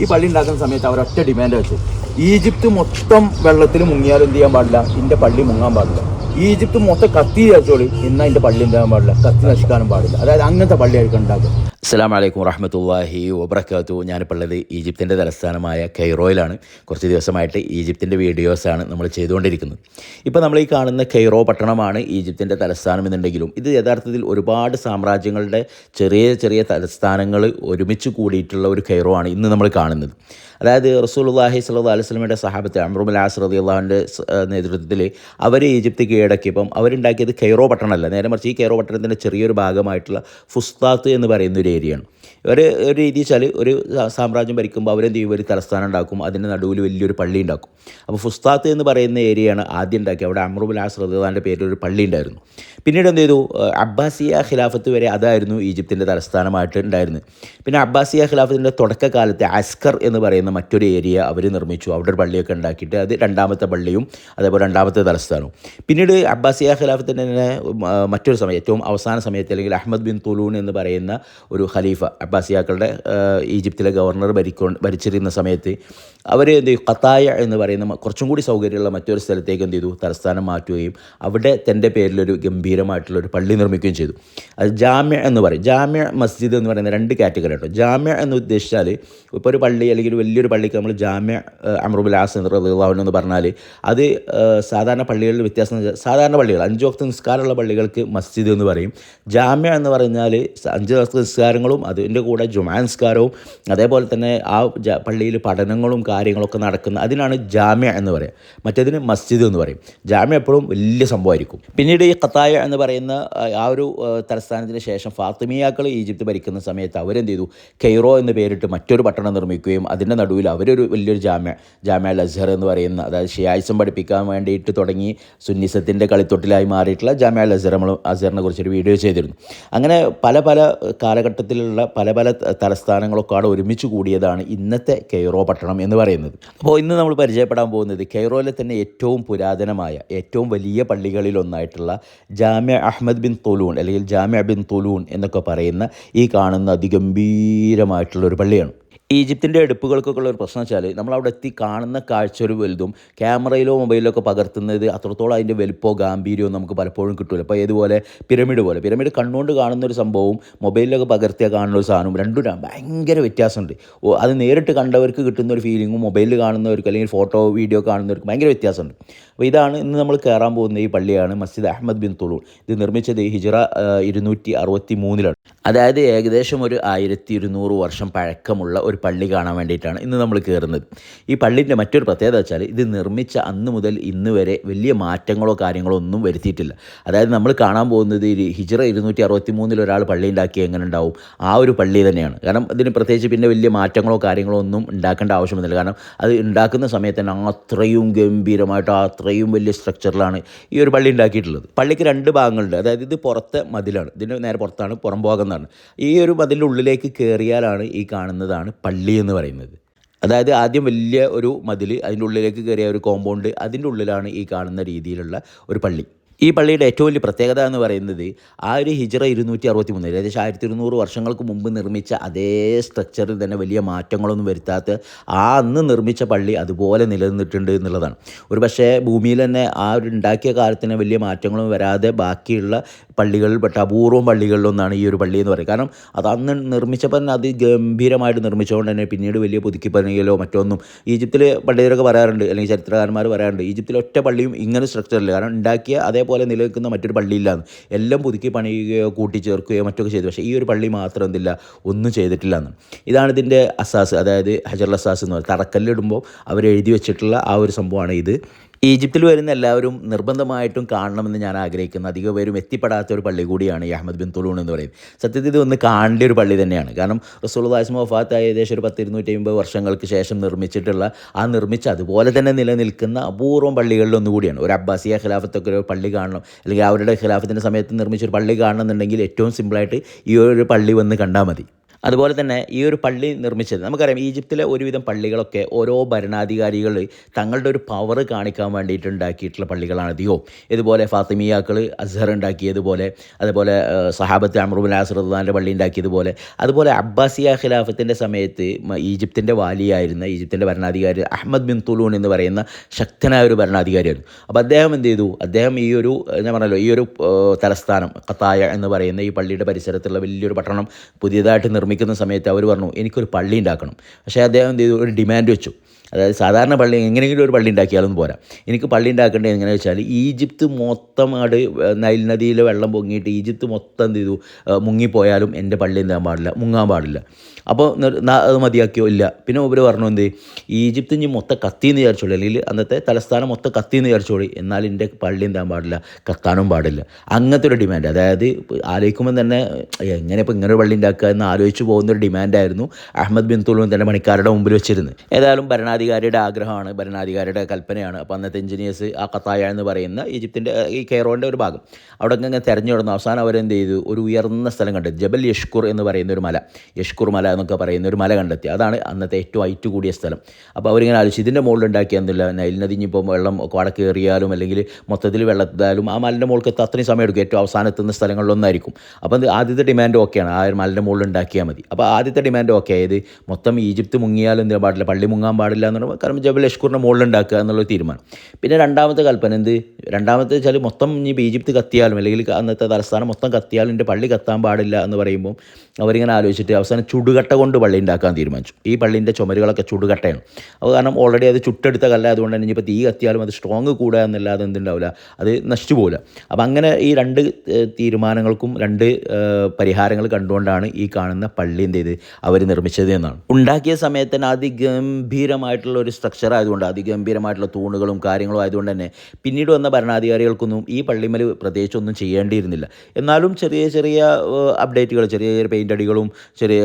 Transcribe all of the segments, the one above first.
ഈ പള്ളി ഉണ്ടാക്കുന്ന സമയത്ത് അവർ ഒറ്റ ഡിമാൻഡ് വെച്ചു. ഈജിപ്ത് മൊത്തം വെള്ളത്തിൽ മുങ്ങിയാലും എന്ത് ചെയ്യാൻ പാടില്ല എന്റെ പള്ളി മുങ്ങാൻ പാടില്ല. ഈജിപ്ത് മൊത്തം കത്തി വെച്ചോളി എന്നാൽ എന്റെ പള്ളി എന്താകാൻ പാടില്ല കത്തി നശിക്കാനും പാടില്ല. അതായത് അങ്ങനത്തെ പള്ളിയായിരിക്കും ഉണ്ടാക്കുക. അസ്സാം വലൈക്കും വറഹമത്തല്ലാഹി വബർക്കാത്തു ഞാനിപ്പോൾ ഉള്ളത് ഈജിപ്തിന്റെ തലസ്ഥാനമായ കൈറോയിലാണ് കുറച്ച് ദിവസമായിട്ട് ഈജിപ്തിന്റെ വീഡിയോസാണ് നമ്മൾ ചെയ്തുകൊണ്ടിരിക്കുന്നത്. ഇപ്പോൾ നമ്മൾ ഈ കാണുന്ന കൈറോ പട്ടണമാണ് ഈജിപ്തിന്റെ തലസ്ഥാനം എന്നുണ്ടെങ്കിലും ഇത് യഥാർത്ഥത്തിൽ ഒരുപാട് സാമ്രാജ്യങ്ങളുടെ ചെറിയ ചെറിയ തലസ്ഥാനങ്ങൾ ഒരുമിച്ച് കൂടിയിട്ടുള്ള ഒരു കൈറോ ആണ് ഇന്ന് നമ്മൾ കാണുന്നത്. അതായത് റസൂലുള്ളാഹി സ്വല്ലല്ലാഹു അലൈഹി വസല്ലമയുടെ സഹാബത്ത് അമ്രുൽ റതി റളിയല്ലാഹുവിന്റെ നേതൃത്വത്തിൽ അവർ ഈജിപ്ത് കീഴടക്കിയപ്പം അവരുണ്ടാക്കിയത് കൈറോ പട്ടണമല്ല. നേരെ മറിച്ച് ഈ കൈറോ പട്ടണത്തിന്റെ ചെറിയൊരു ഭാഗമായിട്ടുള്ള ഫുസ്താത്ത് എന്ന് പറയുന്ന ഏരിയയാണ്. ഒരു ഒരു രീതി വെച്ചാൽ ഒരു സാമ്രാജ്യം ഭരിക്കുമ്പോൾ അവരെന്ത് ചെയ്യും? ഒരു തലസ്ഥാനം ഉണ്ടാക്കും. അതിന്റെ നടുവിൽ വലിയൊരു പള്ളി ഉണ്ടാക്കും. അപ്പോൾ ഫുസ്താത്ത് എന്ന് പറയുന്ന ഏരിയയാണ് ആദ്യം ഉണ്ടാക്കിയത് അവിടെ അമ്രുബുൽ ആസ് പേരിൽ ഒരു പള്ളി ഉണ്ടായിരുന്നു. പിന്നീട് എന്ത് ചെയ്തു? അബ്ബാസിയ ഖിലാഫത്ത് വരെ അതായിരുന്നു ഈജിപ്തിന്റെ തലസ്ഥാനമായിട്ട് ഉണ്ടായിരുന്നത്. പിന്നെ അബ്ബാസിയ ഖിലാഫത്തിന്റെ തുടക്കകാലത്ത് അസ്കർ എന്ന് പറയുന്ന മറ്റൊരു ഏരിയ അവർ നിർമ്മിച്ചു. അവിടെ ഒരു പള്ളിയൊക്കെ ഉണ്ടാക്കിയിട്ട് അത് രണ്ടാമത്തെ പള്ളിയും അതേപോലെ രണ്ടാമത്തെ തലസ്ഥാനവും. പിന്നീട് അബ്ബാസിയ ഖിലാഫത്തിന്റെ തന്നെ മറ്റൊരു സമയം ഏറ്റവും അവസാന സമയത്ത് അല്ലെങ്കിൽ അഹമ്മദ് ബിൻ തുലൂൺ എന്ന് പറയുന്ന ഒരു ഖലീഫ അബ്ബാസിയാക്കളുടെ ഈജിപ്തിലെ ഗവർണർ ഭരിക്കൊ ഭരിച്ചിരുന്ന സമയത്ത് അവർ എന്ത് ചെയ്യും ഖത്തായ എന്ന് പറയുന്ന കുറച്ചും കൂടി സൗകര്യമുള്ള മറ്റൊരു സ്ഥലത്തേക്ക് എന്ത് ചെയ്തു? തലസ്ഥാനം മാറ്റുകയും അവിടെ തന്റെ പേരിലൊരു ഗംഭീരമായിട്ടുള്ള ഒരു പള്ളി നിർമ്മിക്കുകയും ചെയ്തു. അത് ജാമ്യ എന്ന് പറയും. ജാമ്യ മസ്ജിദ് എന്ന് പറയുന്ന രണ്ട് കാറ്റഗറി ഉണ്ട്. ജാമ്യ എന്ന് ഉദ്ദേശിച്ചാൽ ഇപ്പോൾ ഒരു പള്ളി അല്ലെങ്കിൽ വലിയൊരു പള്ളിക്ക് നമ്മൾ ജാമ്യ അമറുബുൽ ആസ് റഹ്ലാഹുൻ എന്ന് പറഞ്ഞാൽ അത് സാധാരണ പള്ളികളിൽ വ്യത്യാസം സാധാരണ പള്ളികൾ അഞ്ച് വക്ത നിസ്കാരമുള്ള പള്ളികൾക്ക് മസ്ജിദ് എന്ന് പറയും. ജാമ്യ എന്ന് പറഞ്ഞാൽ അഞ്ച് വക്ത നിസ്കാരങ്ങളും അതിന്റെ കൂടെ ജുമാൻസ്കാരവും അതേപോലെ തന്നെ ആ പള്ളിയിൽ പഠനങ്ങളും കാര്യങ്ങളൊക്കെ നടക്കുന്ന അതിനാണ് ജാമ്യ എന്ന് പറയുക മറ്റേതിന് മസ്ജിദ് എന്ന് പറയും. ജാമ്യ എപ്പോഴും വലിയ സംഭവമായിരിക്കും. പിന്നീട് ഈ ഖത്തായ എന്ന് പറയുന്ന ആ, ഒരു തലസ്ഥാനത്തിന് ശേഷം ഫാത്തിമിയാക്കൾ ഈജിപ്ത് ഭരിക്കുന്ന സമയത്ത് അവരെന്ത് ചെയ്തു കെയ്റോ എന്ന് പേരിട്ട് മറ്റൊരു പട്ടണം നിർമ്മിക്കുകയും അതിന്റെ നടുവിൽ അവരൊരു വലിയൊരു ജാമ്യ ജാമ്യ അൽ അസ്ഹർ എന്ന് പറയുന്ന അതായത് ഷിയായിസം പഠിപ്പിക്കാൻ വേണ്ടിയിട്ട് തുടങ്ങി സുന്നിസത്തിന്റെ കളിത്തൊട്ടിലായി മാറിയിട്ടുള്ള ജാമ്യ അൽ അസ്ഹർ നമ്മൾ അസ്ഹറിനെ കുറിച്ചൊരു വീഡിയോ ചെയ്തിരുന്നു. അങ്ങനെ പല പല കാലഘട്ടത്തിലുള്ള പല പല പല തലസ്ഥാനങ്ങളൊക്കെ അവിടെ ഒരുമിച്ച് കൂടിയതാണ് ഇന്നത്തെ കെയ്റോ പട്ടണം എന്ന് പറയുന്നത്. അപ്പോൾ ഇന്ന് നമ്മൾ പരിചയപ്പെടാൻ പോകുന്നത് കെയ്റോയിലെ തന്നെ ഏറ്റവും പുരാതനമായ ഏറ്റവും വലിയ പള്ളികളിലൊന്നായിട്ടുള്ള ജാമ്യ അഹമ്മദ് ബിൻ തൊലൂൺ അല്ലെങ്കിൽ ജാമ്യ ബിൻ തൊലൂൺ എന്നൊക്കെ പറയുന്ന ഈ കാണുന്ന അതിഗംഭീരമായിട്ടുള്ള ഒരു പള്ളിയാണ്. ഈജിപ്തിന്റെ എടുപ്പുകൾക്കൊക്കെയുള്ള ഒരു പ്രശ്നം വെച്ചാൽ നമ്മളവിടെ എത്തി കാണുന്ന കാഴ്ച ഒരു വലുതും ക്യാമറയിലോ മൊബൈലിലോ ഒക്കെ പകർത്തുന്നത് അത്രത്തോളം അതിന്റെ വലുപ്പോ ഗാംഭീര്യമോ നമുക്ക് പലപ്പോഴും കിട്ടില്ല അപ്പോൾ ഏതുപോലെ? പിരമിഡ് പോലെ. പിരമിഡ് കണ്ണുകൊണ്ട് കാണുന്ന ഒരു സംഭവവും മൊബൈലിലൊക്കെ പകർത്തിയാൽ കാണുന്ന ഒരു സാധനവും രണ്ടും ഭയങ്കര വ്യത്യാസമുണ്ട്. അത് നേരിട്ട് കണ്ടവർക്ക് കിട്ടുന്ന ഒരു ഫീലിങ്ങും മൊബൈലിൽ കാണുന്നവർക്ക് അല്ലെങ്കിൽ ഫോട്ടോ വീഡിയോ കാണുന്നവർക്ക് ഭയങ്കര വ്യത്യാസമുണ്ട്. അപ്പോൾ ഇതാണ് ഇന്ന് നമ്മൾ കയറാൻ പോകുന്ന ഈ പള്ളിയാണ് മസ്ജിദ് അഹമ്മദ് ബിൻ തുളൂൺ ഇത് നിർമ്മിച്ചത് ഹിജറ ഇരുന്നൂറ്റി അറുപത്തി മൂന്നിലാണ് അതായത് ഏകദേശം ഒരു ആയിരത്തി ഇരുന്നൂറ് വർഷം പഴക്കമുള്ള ഒരു പള്ളി കാണാൻ വേണ്ടിയിട്ടാണ് ഇന്ന് നമ്മൾ കയറുന്നത്. ഈ പള്ളിന്റെ മറ്റൊരു പ്രത്യേകത വെച്ചാൽ ഇത് നിർമ്മിച്ച അന്ന് മുതൽ ഇന്ന് വരെ വലിയ മാറ്റങ്ങളോ കാര്യങ്ങളോ ഒന്നും വരുത്തിയിട്ടില്ല. അതായത് നമ്മൾ കാണാൻ പോകുന്നത് ഹിജറ ഇരുന്നൂറ്റി അറുപത്തി മൂന്നിൽ ഒരാൾ പള്ളി ഉണ്ടാക്കി എങ്ങനെ ഉണ്ടാവും? ആ ഒരു പള്ളി തന്നെയാണ്. കാരണം ഇതിന് പ്രത്യേകിച്ച് പിന്നെ വലിയ മാറ്റങ്ങളോ കാര്യങ്ങളോ ഒന്നും ഉണ്ടാക്കേണ്ട ആവശ്യമൊന്നുമില്ല. കാരണം അത് ഉണ്ടാക്കുന്ന സമയത്ത് തന്നെ അത്രയും ഗംഭീരമായിട്ട് അത്രയും വലിയ സ്ട്രക്ചറിലാണ് ഈ ഒരു പള്ളി ഉണ്ടാക്കിയിട്ടുള്ളത്. പള്ളിക്ക് രണ്ട് ഭാഗങ്ങളുണ്ട്. അതായത് ഇത് പുറത്തെ മതിലാണ്. ഇതിന്റെ നേരെ പുറത്താണ് പുറം ഭാഗം ഈ ഒരു മതിലിന്റെ ഉള്ളിലേക്ക് കയറിയാലാണ് ഈ കാണുന്നതാണ് പള്ളി എന്ന് പറയുന്നത്. അതായത് ആദ്യം വലിയ ഒരു മതിൽ അതിന്റെ ഉള്ളിലേക്ക് കയറിയ ഒരു കോമ്പൗണ്ട് അതിന്റെ ഉള്ളിലാണ് ഈ കാണുന്ന രീതിയിലുള്ള ഒരു പള്ളി. ഈ പള്ളിയുടെ ഏറ്റവും വലിയ പ്രത്യേകത എന്ന് പറയുന്നത് ആ ഒരു ഹിജറ ഇരുന്നൂറ്റി അറുപത്തി മൂന്ന് ഏകദേശം ആയിരത്തി ഇരുന്നൂറ് വർഷങ്ങൾക്ക് മുമ്പ് നിർമ്മിച്ച അതേ സ്ട്രക്ചറിൽ തന്നെ വലിയ മാറ്റങ്ങളൊന്നും വരുത്താത്ത ആ അന്ന് നിർമ്മിച്ച പള്ളി അതുപോലെ നിലനിന്നിട്ടുണ്ട് എന്നുള്ളതാണ്. ഒരു പക്ഷേ ഭൂമിയിൽ തന്നെ ആ ഒരു ഉണ്ടാക്കിയ കാലത്തിന് വലിയ മാറ്റങ്ങളും വരാതെ ബാക്കിയുള്ള പള്ളികളിൽ പെട്ട അപൂർവം പള്ളികളിലൊന്നാണ് ഈ ഒരു പള്ളി എന്ന് പറയുന്നത് കാരണം അത് അന്ന് നിർമ്മിച്ചപ്പോൾ തന്നെ അത് ഗംഭീരമായിട്ട് നിർമ്മിച്ചുകൊണ്ട് തന്നെ പിന്നീട് വലിയ പുതുക്കി മറ്റോ മറ്റൊന്നും ഈജിപ്തിൽ പണ്ഡിതരൊക്കെ പറയാറുണ്ട് അല്ലെങ്കിൽ ചരിത്രകാരന്മാർ പറയാറുണ്ട് ഈജിപ്തിൽ ഒറ്റ പള്ളിയും ഇങ്ങനെ സ്ട്രക്ചറിൽ കാരണം ഉണ്ടാക്കിയ അതേപോലെ നിലനിൽക്കുന്ന മറ്റൊരു പള്ളിയില്ലാന്ന് എല്ലാം പുതുക്കി പണിയുകയോ കൂട്ടിച്ചേർക്കുകയോ മറ്റൊക്കെ ചെയ്തു. പക്ഷേ ഈ ഒരു പള്ളി മാത്രം എന്തില്ല ഒന്നും ചെയ്തിട്ടില്ല എന്ന്. ഇതാണ് ഇതിന്റെ അസാസ് അതായത് ഹജർ അസാസ് എന്ന് പറയുന്നത്. തറക്കല്ലിടുമ്പോൾ അവർ എഴുതി വെച്ചിട്ടുള്ള ആ ഒരു സംഭവമാണ് ഇത്. ഈജിപ്തിൽ വരുന്ന എല്ലാവരും നിർബന്ധമായിട്ടും കാണണമെന്ന് ഞാൻ ആഗ്രഹിക്കുന്ന. അധിക പേരും എത്തിപ്പെടാത്ത ഒരു പള്ളി കൂടിയാണ് ഈ അഹമ്മദ് ബിൻ തുളൂൺ എന്ന് പറയും സത്യത്തിൽ ഇത് ഒന്ന് കാണേണ്ട ഒരു പള്ളി തന്നെയാണ്. കാരണം റസൂൽ ദാസ്മ വഫാത്ത് ആയ ഏകദേശം ഒരു പത്ത് ഇരുന്നൂറ്റി അമ്പത് വർഷങ്ങൾക്ക് ശേഷം നിർമ്മിച്ചിട്ടുള്ള ആ നിർമ്മിച്ച അതുപോലെ തന്നെ നിലനിൽക്കുന്ന അപൂർവം പള്ളികളിൽ ഒന്നുകൂടിയാണ് ഒരു അബ്ബാസിയ ഖിലാഫത്തൊക്കെ ഒരു പള്ളി കാണണം. അല്ലെങ്കിൽ അവരുടെ ഖിലാഫത്തിന്റെ സമയത്ത് നിർമ്മിച്ചൊരു പള്ളി കാണണം എന്നുണ്ടെങ്കിൽ ഏറ്റവും സിമ്പിളായിട്ട് ഈ ഒരു പള്ളി വന്ന് കണ്ടാൽ മതി. അതുപോലെ തന്നെ ഈ ഒരു പള്ളി നിർമ്മിച്ചത്. നമുക്കറിയാം ഈജിപ്തിലെ ഒരുവിധം പള്ളികളൊക്കെ ഓരോ ഭരണാധികാരികൾ തങ്ങളുടെ ഒരു പവർ കാണിക്കാൻ വേണ്ടിയിട്ട് ഉണ്ടാക്കിയിട്ടുള്ള പള്ളികളാണ്. അധികവും ഇതുപോലെ ഫാത്തിമിയാക്കൾ അസ്ഹർ ഉണ്ടാക്കിയതുപോലെ അതുപോലെ സഹാബത്ത് അമറുബുൽ ആസ്രദ്ദാന്റെ പള്ളി ഉണ്ടാക്കിയതുപോലെ അതുപോലെ അബ്ബാസിയ ഖിലാഫത്തിന്റെ സമയത്ത് ഈജിപ്തിന്റെ വാലിയായിരുന്ന ഈജിപ്തിന്റെ ഭരണാധികാരി അഹമ്മദ് ബിൻ തുലൂൺ എന്ന് പറയുന്ന ശക്തനായ ഒരു ഭരണാധികാരിയായിരുന്നു. അപ്പോൾ അദ്ദേഹം എന്ത് ചെയ്തു? അദ്ദേഹം ഈ ഒരു ഞാൻ പറഞ്ഞല്ലോ ഈ ഒരു തലസ്ഥാനം കത്തായ എന്ന് പറയുന്ന ഈ പള്ളിയുടെ പരിസരത്തുള്ള വലിയൊരു പട്ടണം പുതിയതായിട്ട് നിർമ്മിക്കുന്ന സമയത്ത് അവർ പറഞ്ഞു എനിക്കൊരു പള്ളി ഉണ്ടാക്കണം. പക്ഷേ അദ്ദേഹം എന്ത് ചെയ്തു? ഒരു ഡിമാൻഡ് വെച്ചു. അതായത് സാധാരണ പള്ളി എങ്ങനെയെങ്കിലും ഒരു പള്ളി ഉണ്ടാക്കിയാലും പോരാ. എനിക്ക് പള്ളി ഉണ്ടാക്കേണ്ടത് എങ്ങനെ വെച്ചാൽ ഈജിപ്ത് മൊത്തം ആട് നൈൽ നദിയിൽ വെള്ളം പൊങ്ങിയിട്ട് ഈജിപ്ത് മൊത്തം എന്ത് ചെയ്തു? മുങ്ങിപ്പോയാലും എന്റെ പള്ളി എന്താൻ പാടില്ല മുങ്ങാൻ പാടില്ല. അപ്പോൾ അത് മതിയാക്കിയോ? ഇല്ല. പിന്നെ ഇവർ പറഞ്ഞു എന്ത്? ഈജിപ്ത് ഇനി മൊത്തം കത്തിയെന്ന് വിചാരിച്ചോളി അല്ലെങ്കിൽ അന്നത്തെ തലസ്ഥാനം മൊത്തം കത്തിയെന്ന് വിചാരിച്ചോളി എന്നാൽ എന്റെ പള്ളി എന്താൻ പാടില്ല. കത്താനും പാടില്ല. അങ്ങനത്തെ ഒരു ഡിമാൻഡ് അതായത് ആലോചിക്കുമ്പോൾ തന്നെ എങ്ങനെ ഇപ്പോൾ ഇങ്ങനെ ഒരു പള്ളി ഉണ്ടാക്കുക എന്ന് ആലോചിച്ച് പോകുന്ന ഒരു ഡിമാൻഡായിരുന്നു അഹമ്മദ് ബിൻ തുലൂൻ തന്നെ പണിക്കാരുടെ മുമ്പിൽ വെച്ചിരുന്നത്. ഏതായാലും ഭരണാധികാരിയുടെ ആഗ്രഹമാണ്. ഭരണാധികാരിയുടെ കൽപ്പനയാണ്. അപ്പോൾ അന്നത്തെ എഞ്ചിനീയേഴ്സ് ആ കത്തായ എന്ന് പറയുന്ന ഈജിപ്തിന്റെ ഈ കെയറോന്റെ ഒരു ഭാഗം. അവിടെ ഇങ്ങനെ തിരഞ്ഞു കിടന്നു അവസാനം അവരെന്ത് ചെയ്തു? ഒരു ഉയർന്ന സ്ഥലം കണ്ടു. ജബൽ യഷ്കുർ എന്ന് പറയുന്ന ഒരു മല. യഷ്കുർ മല എന്നൊക്കെ പറയുന്ന ഒരു മല കണ്ടെത്തി. അതാണ് അന്നത്തെ ഏറ്റവും ഹൈറ്റ് കൂടിയ സ്ഥലം. അപ്പോൾ അവരിങ്ങനെ ആലോചിച്ചു ഇതിന്റെ മുകളിൽ ഉണ്ടാക്കിയാൽ എന്തില്ല? നൈൽ നദി ഇനിയിപ്പോൾ വെള്ളം വടക്ക് കയറിയാലും അല്ലെങ്കിൽ മൊത്തത്തിൽ വെള്ളത്തിലായാലും ആ മലിന്റെ മുകൾക്ക് അത്രയും സമയം എടുക്കും. ഏറ്റവും അവസാനം എത്തുന്ന സ്ഥലങ്ങളിലൊന്നായിരിക്കും. അപ്പോൾ അത് ആദ്യത്തെ ഡിമാൻഡ് ഓക്കെയാണ് ആ ഒരു മലിന്റെ മുകളിൽ ഉണ്ടാക്കിയാൽ മതി. അപ്പോൾ ആദ്യത്തെ ഡിമാൻഡ് ഓക്കെ ആയത് മൊത്തം ഈജിപ്ത് മുങ്ങിയാലും എന്തിനാ പാടില്ല? പള്ളി മുങ്ങാൻ പാടില്ല എന്നുള്ള കാരണം ജബൽ ലഷ്കൂറിന്റെ മുകളിൽ ഉണ്ടാക്കുക എന്നുള്ള തീരുമാനം. പിന്നെ രണ്ടാമത്തെ കൽപ്പന എന്ത്? രണ്ടാമത്തെ വെച്ചാൽ മൊത്തം ഇനി ഈജിപ്ത് കത്തിയാലും അല്ലെങ്കിൽ അന്നത്തെ തലസ്ഥാനം മൊത്തം കത്തിയാലും എന്റെ പള്ളി കത്താൻ പാടില്ല എന്ന് പറയുമ്പോൾ അവരിങ്ങനെ ആലോചിച്ചിട്ട് അവസാനം ചുടുകട്ട കൊണ്ട് പള്ളി ഉണ്ടാക്കാൻ തീരുമാനിച്ചു. ഈ പള്ളീന്റെ ചുമരുകളൊക്കെ ചുടുകട്ടയാണ്. അപ്പോൾ കാരണം ഓൾറെഡി അത് ചുട്ടെടുത്ത കല്ല അതുകൊണ്ട് തന്നെ ഇനിയിപ്പോൾ തീ കത്തിയാലും അത് സ്ട്രോങ് കൂടുക എന്നല്ലാതെ എന്തുണ്ടാവില്ല അത് നശിച്ചു പോകില്ല അപ്പോൾ അങ്ങനെ ഈ രണ്ട് തീരുമാനങ്ങൾക്കും രണ്ട് പരിഹാരങ്ങൾ കണ്ടുകൊണ്ടാണ് ഈ കാണുന്ന പള്ളി എന്ത് ചെയ്ത് അവർ നിർമ്മിച്ചത് എന്നാണ്. ഉണ്ടാക്കിയ സമയത്ത് തന്നെ അതിഗംഭീരമായിട്ടുള്ള ഒരു സ്ട്രക്ചർ ആയതുകൊണ്ട് അതിഗംഭീരമായിട്ടുള്ള തൂണുകളും കാര്യങ്ങളും ആയതുകൊണ്ട് തന്നെ പിന്നീട് വന്ന ഭരണാധികാരികൾക്കൊന്നും ഈ പള്ളിമേൽ പ്രത്യേകിച്ചൊന്നും ചെയ്യേണ്ടിയിരുന്നില്ല. എന്നാലും ചെറിയ ചെറിയ അപ്ഡേറ്റുകൾ ചെറിയ ചെറിയ പെയിന്റ് അടികളും ചെറിയ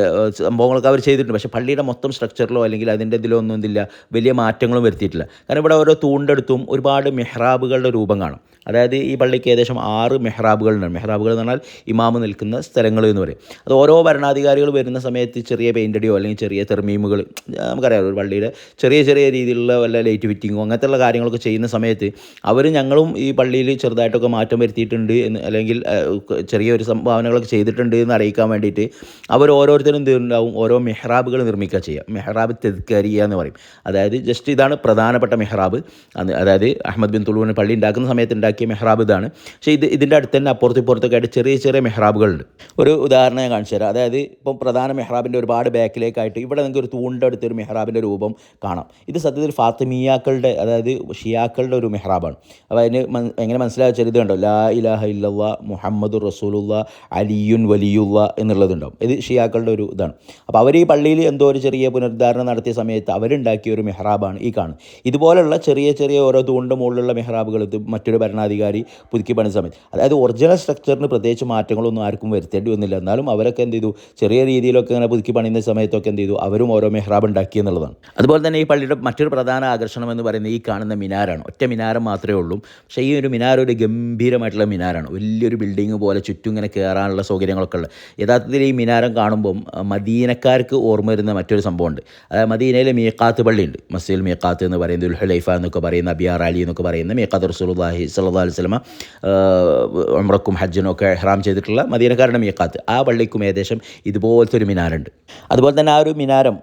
സംഭവങ്ങളൊക്കെ അവർ ചെയ്തിട്ടുണ്ട്. പക്ഷേ പള്ളിയുടെ മൊത്തം സ്ട്രക്ചറിലോ അല്ലെങ്കിൽ അതിന്റെ ഇതിലോ ഒന്നും ഇതില്ല. വലിയ മാറ്റങ്ങളും വരുത്തിയിട്ടില്ല. കാരണം ഇവിടെ ഓരോ തൂണ്ടെടുത്തും ഒരുപാട് മെഹ്റാബുകളുടെ രൂപം കാണും. അതായത് ഈ പള്ളിക്ക് ഏകദേശം ആറ് മെഹ്റാബുകളുണ്ട്. മെഹ്റാബുകൾ എന്ന് പറഞ്ഞാൽ ഇമാമ് നിൽക്കുന്ന സ്ഥലങ്ങൾ എന്ന് പറയും. അത് ഓരോ ഭരണാധികാരികൾ വരുന്ന സമയത്ത് ചെറിയ പെയിന്റടിയോ അല്ലെങ്കിൽ ചെറിയ തെർമീമുകൾ നമുക്കറിയാം ഒരു പള്ളിയുടെ ചെറിയ ചെറിയ രീതിയിലുള്ള വല്ല ലൈറ്റ് ഫിറ്റിങ്ങോ അങ്ങനത്തെയുള്ള കാര്യങ്ങളൊക്കെ ചെയ്യുന്ന സമയത്ത് അവർ ഞങ്ങളും ഈ പള്ളിയിൽ ചെറുതായിട്ടൊക്കെ മാറ്റം വരുത്തിയിട്ടുണ്ട് എന്ന് അല്ലെങ്കിൽ ചെറിയൊരു സംഭാവനകളൊക്കെ ചെയ്തിട്ടുണ്ട് എന്ന് അറിയിക്കാൻ വേണ്ടിയിട്ട് അവർ ഓരോരുത്തരും ഉണ്ടാവും ഓരോ മെഹ്റാബുകൾ നിർമ്മിക്കുക ചെയ്യുക. മെഹ്റാബ് തെദ്കരിയ എന്ന് പറയും. അതായത് ജസ്റ്റ് ഇതാണ് പ്രധാനപ്പെട്ട മെഹ്റാബ്. അതായത് അഹമ്മദ് ബിൻ തുളുവിന് പള്ളി ഉണ്ടാക്കുന്ന സമയത്ത് ഉണ്ടാക്കിയ മെഹ്റാബ് ഇതാണ്. പക്ഷേ ഇത് ഇതിന്റെ അടുത്ത് തന്നെ അപ്പുറത്തും ഇപ്പുറത്തൊക്കെ ആയിട്ട് ചെറിയ ചെറിയ മെഹ്റാബുകളുണ്ട്. ഒരു ഉദാഹരണം ഞാൻ കാണിച്ചു തരാം. അതായത് ഇപ്പം പ്രധാന മെഹ്റാബിന്റെ ഒരുപാട് ബാക്കിലേക്കായിട്ട് ഇവിടെ നിങ്ങൾക്ക് ഒരു തൂണിന്റെ അടുത്ത് ഒരു മെഹ്റാബിന്റെ രൂപം കാണാം. ഇത് സത്യത്തിൽ ഫാത്തിമിയാക്കളുടെ അതായത് ഷിയാക്കളുടെ ഒരു മെഹ്റാബാണ്. അപ്പോൾ അതിന് എങ്ങനെ മനസ്സിലാക്കിയാൽ ഇത് കണ്ടോ? ലാ ഇലാഹ ഇല്ലല്ലാ മുഹമ്മദ് റസൂലുള്ള അലിയുൻ വലിയുള്ള എന്നുള്ളതുണ്ടാവും. ഇത് ഷിയാക്കളുടെ ഒരു ഇതാണ്. അപ്പോൾ അവർ ഈ പള്ളിയിൽ എന്തോ ഒരു ചെറിയ പുനരുദ്ധാരണം നടത്തിയ സമയത്ത് അവരുണ്ടാക്കിയ ഒരു മെഹ്റാബാണ് ഈ കാണുന്നത്. ഇതുപോലുള്ള ചെറിയ ചെറിയ ഓരോ തൂണിന്റെ മുകളിലുള്ള മെഹ്റാബുകൾ ഇത് മറ്റൊരു ഭരണാധികാരി പുതുക്കി പണി സമയത്ത്. അതായത് ഒറിജിനൽ സ്ട്രക്ചറിന് പ്രത്യേകിച്ച് മാറ്റങ്ങളൊന്നും ആർക്കും വരുത്തേണ്ടി വന്നില്ല. എന്നാലും അവരൊക്കെ എന്ത് ചെയ്തു? ചെറിയ രീതിയിലൊക്കെ ഇങ്ങനെ പുതുക്കി പണിയുന്ന സമയത്തൊക്കെ എന്ത് ചെയ്തു? അവരും ഓരോ മെഹ്റാബ് ഉണ്ടാക്കി എന്നുള്ളതാണ്. അതുപോലെ തന്നെ ഈ പള്ളിയുടെ മറ്റൊരു പ്രധാന ആകർഷണം എന്ന് പറയുന്നത് ഈ കാണുന്ന മിനാരാണ്. ഒറ്റ മിനാരം മാത്രമേ ഉള്ളൂ. പക്ഷേ ഈ ഒരു മിനാര ഒരു ഗംഭീരമായിട്ടുള്ള മിനാരാണ്. വലിയൊരു ബിൽഡിംഗ് പോലെ ചുറ്റും ഇങ്ങനെ കയറാനുള്ള സൗകര്യങ്ങളൊക്കെ ഉള്ളത് യഥാർത്ഥത്തിൽ ഈ മിനാരം കാണുമ്പം അഹ് മദീനക്കാർക്ക് ഓർമ്മ വരുന്ന മറ്റൊരു സംഭവമുണ്ട്. അതായത് മദീനയിലെ മീക്കാത്ത് പള്ളിയുണ്ട്. മസ്ജിദ് മീക്കാത്ത് എന്ന് പറയുന്നത് ഉൽഹലൈഫ എന്നൊക്കെ പറയുന്ന അബിയാർ അലി എന്നൊക്കെ പറയുന്ന മീക്കാത്ത് റസൂലുള്ളാഹി സല്ലാ അലൈഹി വസല്ലമ ഉംറക്കും ഹജ്ജിനും ഒക്കെ ഹെറാം ചെയ്തിട്ടുള്ള മദീനക്കാരുടെ മീക്കാത്ത് ആ പള്ളിക്കും ഏകദേശം ഇതുപോലത്തെ ഒരു മിനാരുണ്ട് അതുപോലെ തന്നെ ആ ഒരു മിനാരം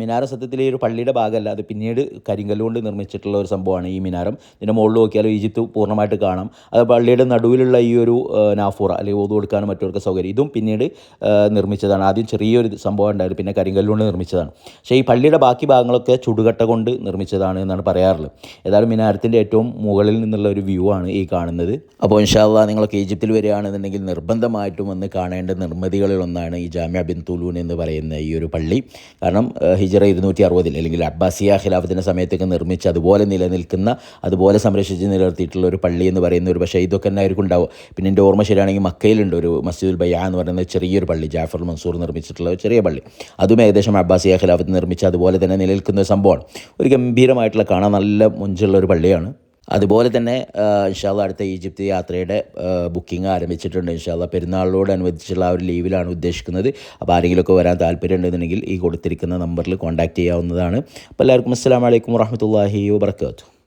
മിനാര സത്യത്തിൽ ഒരു പള്ളിയുടെ ഭാഗമല്ല. അത് പിന്നീട് കരിങ്കല്ലുകൊണ്ട് നിർമ്മിച്ചിട്ടുള്ള ഒരു സംഭവമാണ് ഈ മിനാരം. ഇതിന്റെ മുകളിൽ നോക്കിയാലും ഈജിപ്ത് പൂർണമായിട്ട് കാണാം. അത് പള്ളിയുടെ നടുവിലുള്ള ഈ ഒരു നാഫൂറ അല്ലെങ്കിൽ ഓതു കൊടുക്കാനും മറ്റവർക്ക് സൗകര്യം. ഇതും പിന്നീട് നിർമ്മിച്ചതാണ്. ആദ്യം ചെറിയൊരു സംഭവം ഉണ്ടായിരുന്നു പിന്നെ കരിങ്കല്ല് കൊണ്ട് നിർമ്മിച്ചതാണ്. പക്ഷേ ഈ പള്ളിയുടെ ബാക്കി ഭാഗങ്ങളൊക്കെ ചുടുകട്ട കൊണ്ട് നിർമ്മിച്ചതാണ് എന്നാണ് പറയാറുള്ളത്. ഏതായാലും മിനാരത്തിന്റെ ഏറ്റവും മുകളിൽ നിന്നുള്ള ഒരു വ്യൂ ആണ് ഈ കാണുന്നത്. അപ്പോൾ ഇൻഷാല്ല നിങ്ങളൊക്കെ ഈജിപ്തിൽ വരികയാണെന്നുണ്ടെങ്കിൽ നിർബന്ധമായിട്ടും വന്ന് കാണേണ്ട നിർമ്മിതികളിൽ ഒന്നാണ് ഈ ജാമ്യ ബിൻ തുലൂൻ എന്ന് പറയുന്ന ഈ ഒരു പള്ളി. കാരണം ഹിജറ ഇരുന്നൂറ്റി അറുപതിൽ അല്ലെങ്കിൽ അബ്ബാസിയ ഖിലാഫത്തിന്റെ സമയത്തൊക്കെ നിർമ്മിച്ച് അതുപോലെ നിലനിൽക്കുന്ന അതുപോലെ സംരക്ഷിച്ച് നിലനിർത്തിയിട്ടുള്ള ഒരു പള്ളി എന്ന് പറയുന്ന ഒരു പക്ഷേ ഇതൊക്കെ തന്നെ ആയിരിക്കും ഉണ്ടാവുക. പിന്നെ എന്റെ ഓർമ്മ ശരിയാണെങ്കിൽ മക്കയിലുണ്ട് ഒരു മസ്ജിദുൽ ബയ്യ എന്ന് പറയുന്ന ചെറിയൊരു പള്ളി ജാഫർ മൻസൂർ നിർമ്മിച്ചിട്ടുള്ള ഒരു ചെറിയ പള്ളി. അതും ഏകദേശം അബ്ബാസിയ ഖിലാഫത്ത് നിർമ്മിച്ച അതുപോലെ തന്നെ നിലനിൽക്കുന്ന ഒരു സംഭവമാണ്. ഒരു ഗംഭീരമായിട്ടുള്ള കാണാൻ നല്ല മുഞ്ചുള്ള ഒരു പള്ളിയാണ്. അതുപോലെ തന്നെ ഇൻഷാല്ല അടുത്ത ഈജിപ്ത് യാത്രയുടെ ബുക്കിംഗ് ആരംഭിച്ചിട്ടുണ്ട്. ഇൻഷാല്ല പെരുന്നാളിനോട് അനുവദിച്ചുള്ള ആ ഒരു ലീവിലാണ് ഉദ്ദേശിക്കുന്നത്. അപ്പോൾ ആരെങ്കിലുമൊക്കെ വരാൻ താല്പര്യം ഉണ്ടെന്നുണ്ടെങ്കിൽ ഈ കൊടുത്തിരിക്കുന്ന നമ്പറിൽ കോൺടാക്റ്റ് ചെയ്യാവുന്നതാണ്. അപ്പോൾ എല്ലാവർക്കും അസ്സാം വലൈക്കും വാഹമത്തല്ലാഹി വാബർക്കാത്തു